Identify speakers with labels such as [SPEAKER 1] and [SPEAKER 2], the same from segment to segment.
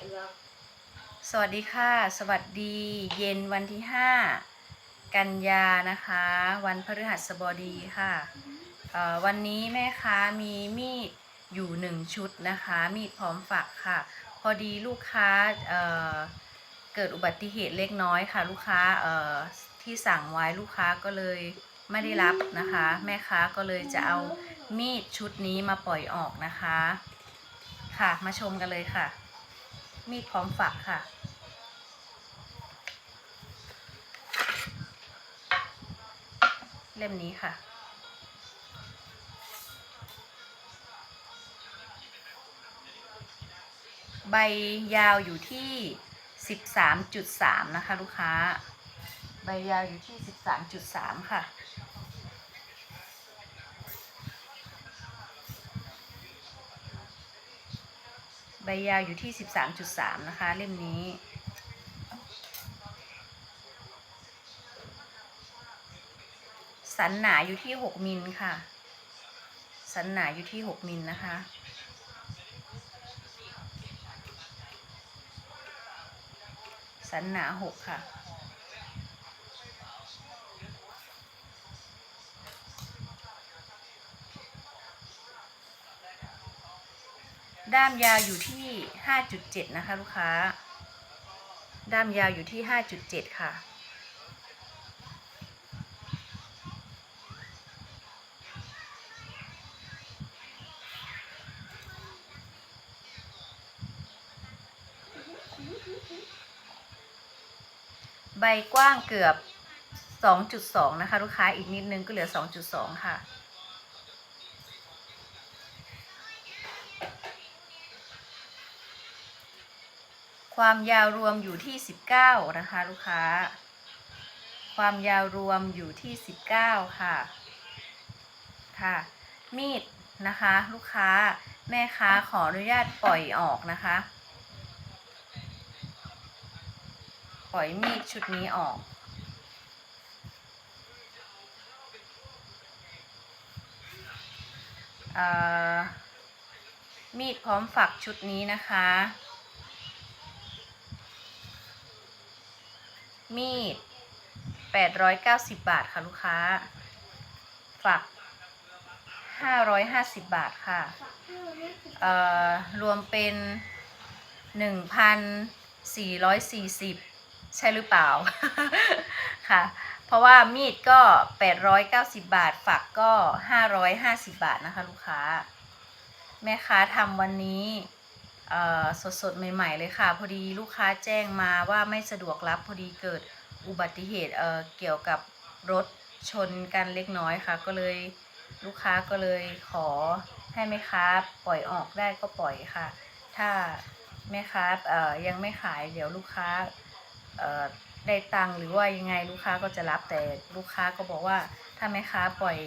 [SPEAKER 1] เอือก
[SPEAKER 2] สวัสดีค่ะ สวัสดีเย็นวันที่ 5 กันยานะคะ วันพฤหัสบดีค่ะวันนี้แม่ค้ามีมีดอยู่หนึ่งชุดนะคะ มีดพร้อมฝักค่ะ พอดีลูกค้าเเกิดอุบัติเหตุเล็กน้อยค่ะ ลูกค้าที่สั่งไว้ลูกค้าก็เลยไม่ได้รับนะคะ แม่ค้าก็เลยจะเอามีดชุดนี้มาปล่อยออกนะคะ ค่ะมาชมกันเลยค่ะ มีดพร้อมฝักค่ะ เล่มนี้ค่ะ ใบยาวอยู่ที่13.3นะคะ ลูกค้า ใบยาวอยู่ที่13.3ค่ะ บยาวอยู่ที่ 13.3 นะคะ เล่มนี้ สันหนาอยู่ที่ 6 มิลค่ะ สันหนาอยู่ที่ 6 มิลนะคะสันหนา6ค่ะ ด้ามยาวอยู่ที่ 5.7 นะคะลูกค้า ด้ามยาวอยู่ที่ 5.7 ค่ะ ใบกว้างเกือบ 2.2 นะคะ ลูกค้าอีกนิดนึงก็เหลือ 2.2 ค่ะ ความยาวรวมอยู่ที่ 19 นะคะ ลูกค้า ความยาวรวมอยู่ที่ 19 ค่ะ ค่ะ มีดนะคะ ลูกค้าแม่ค้าขออนุญาตปล่อยออกนะคะ ปล่อยมีดชุดนี้ออกเอ่อมีดพร้อมฝักชุดนี้นะคะ มีด 890 บาทค่ะลูกค้า ฝัก 550 บาทค่ะ เอ่อ รวมเป็น 1,440 ใช่หรือเปล่า ค่ะ เพราะว่ามีดก็ 890 บาท ฝักก็ 550 บาทนะคะลูกค้า แม่ค้าทำวันนี้ สดๆ ใหม่ ๆ เลยค่ะ พอดีลูกค้าแจ้งมาว่าไม่สะดวกรับพอดีเกิดอุบัติเหตุเเกี่ยวกับรถชนกันเล็กน้อยค่ะ ก็เลยลูกค้าก็เลยขอให้แม่ค้าปล่อยออกได้ก็ปล่อยค่ะ ถ้าแม่ค้ายังไม่ขายเดี๋ยวลูกค้าได้ตังหรือว่ายังไงลูกค้าก็จะรับแต่ลูกค้าก็บอกว่าถ้าแม่ค้าปล่อย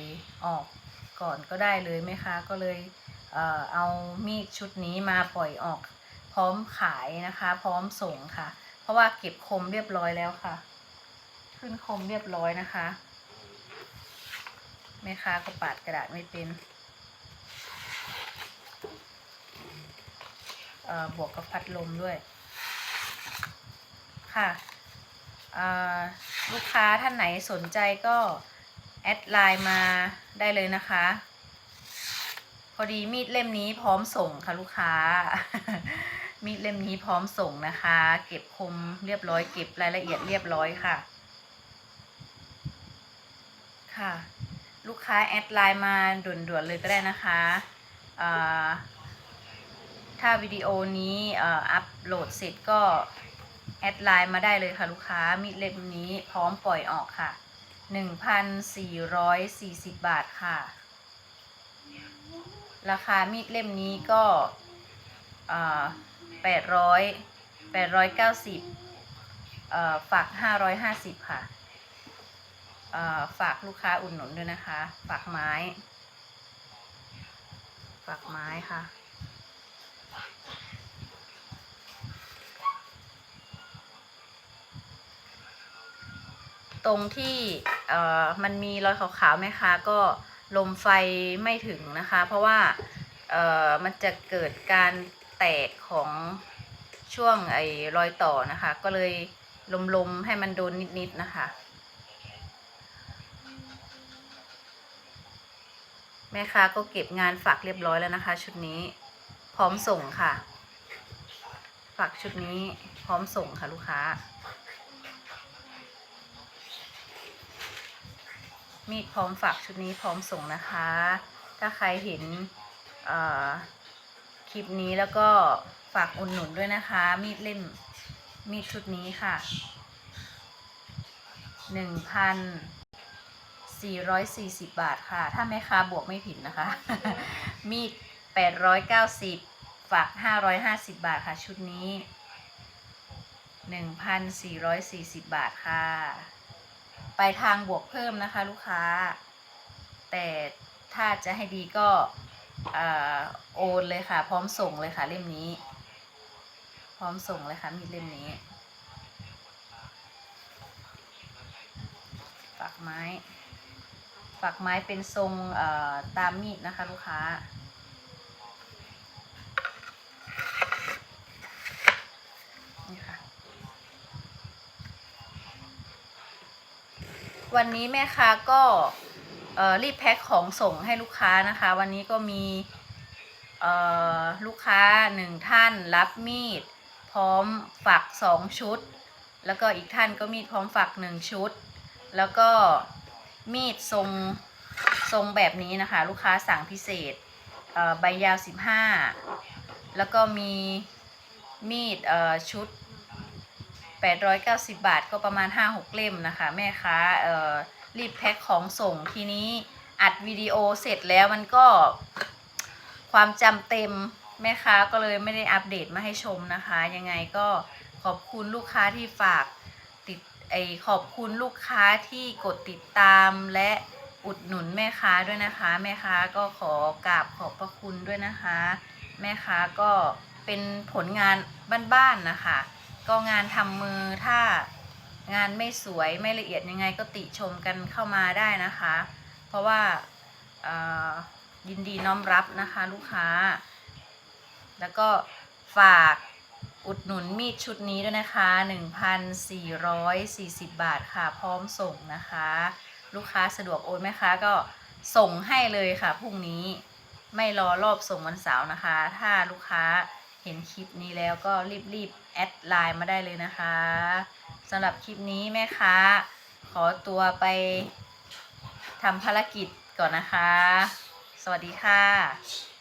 [SPEAKER 2] ออกก่อนก็ได้เลยแม่ค้าก็เลย เอ่อเอามีดชุดนี้มาปล่อยออก พร้อมขายนะคะ พร้อมส่งค่ะ เพราะว่าเก็บคมเรียบร้อยแล้วค่ะ ขึ้นคมเรียบร้อยนะคะแม่ค้าก็ปาดกระดาษไม่เป็นบวกกับพัดลมด้วย ค่ะลูกค้าท่านไหนสนใจก็ แอดไลน์มาได้เลยนะคะ พอดีมีดเล่มนี้พร้อมส่งค่ะลูกค้า มีดเล่มนี้พร้อมส่งนะคะ เก็บคมเรียบร้อยเก็บรายละเอียดเรียบร้อยค่ะ ค่ะ ลูกค้าแอดไลน์มาด่วนๆเลยก็ได้นะคะถ้าวิดีโอนี้อัปโหลดเสร็จก็แอดไลน์มาได้เลยค่ะลูกค้ามีดเล่มนี้พร้อมปล่อยออกค่ะ 1,440 บาทค่ะ ราคามีดเล่มนี้ก็แปดร้อยแปดร้อยเก้าสิบฝากห้าร้อยห้าสิบค่ะฝากลูกค้าอุ่นหนุนด้วยนะคะ ฝากไม้ ฝากไม้ค่ะ ตรงที่มันมีรอยขาวๆไหมคะก็ ลมไฟไม่ถึงนะคะ เพราะว่าเอ่อมันจะเกิดการแตกของช่วงไอ้รอยต่อนะคะ ก็เลยลมๆให้มันโดนนิดๆนะคะ แม่ค้าก็เก็บงานฝากเรียบร้อยแล้วนะคะ ชุดนี้พร้อมส่งค่ะ ฝากชุดนี้พร้อมส่งค่ะลูกค้า มีดพร้อมฝากชุดนี้พร้อมส่งนะคะ ถ้าใครเห็นคลิปนี้แล้วก็ฝากอุดหนุนด้วยนะคะ มีดเล่มมีดชุดนี้ค่ะหนึ่งพันสี่ร้อยสี่สิบบาทค่ะ ถ้าแม่ค้าบวกไม่ผิดนะคะ มีดแปดร้อยเก้าสิบฝากห้าร้อยห้าสิบบาทค่ะ ชุดนี้หนึ่งพันสี่ร้อยสี่สิบบาทค่ะ ไปทางบวกเพิ่มนะคะลูกค้า แต่ถ้าจะให้ดีก็ออโอนเลยค่ะ พร้อมส่งเลยค่ะเล่มนี้ พร้อมส่งเลยค่ะมีเล่มนี้ฝักไม้ ฝักไม้เป็นทรงตามมีดนะคะ ลูกค้า นี่ค่ะ วันนี้แม่ค้าก็รีบแพ็คของส่งให้ลูกค้านะคะ วันนี้ก็มีลูกค้าหนึ่งท่านรับมีด พร้อมฝักสองชุด แล้วก็อีกท่านก็มีดพร้อมฝักหนึ่งชุด แล้วก็มีดทรงทรงแบบนี้นะคะ ลูกค้าสั่งพิเศษใบยาว 15 แล้วก็มีมีดชุด 890 บาทก็ประมาณ 5-6 เล่มนะคะ แม่ค้าเอ่อรีบแพ็คของส่งทีนี้อัดวิดีโอเสร็จแล้วมันก็ ความจำเต็มแม่ค้าก็เลยไม่ได้อัปเดตมาให้ชมนะคะ ยังไงก็ขอบคุณลูกค้าที่ฝากติดไอขอบคุณลูกค้าที่กดติดตามและอุดหนุนแม่ค้าด้วยนะคะ แม่ค้าก็ขอกราบขอบพระคุณด้วยนะคะ แม่ค้าก็เป็นผลงานบ้านๆนะคะ ก็งานทำมือถ้างานไม่สวยไม่ละเอียดยังไงก็ติชมกันเข้ามาได้นะคะ เพราะว่ายินดีน้อมรับนะคะลูกค้า แล้วก็ฝากอุดหนุนมีดชุดนี้ด้วยนะคะ 1,440 บาทค่ะ พร้อมส่งนะคะ ลูกค้าสะดวกโอนไหมคะก็ส่งให้เลยค่ะพรุ่งนี้ไม่รอรอบส่งวันเสาร์นะคะ ถ้าลูกค้า เห็นคลิปนี้แล้วก็รีบๆแอดไลน์มาได้เลยนะคะสำหรับคลิปนี้แม่ค้า ขอตัวไปทำภารกิจก่อนนะคะ สวัสดีค่ะ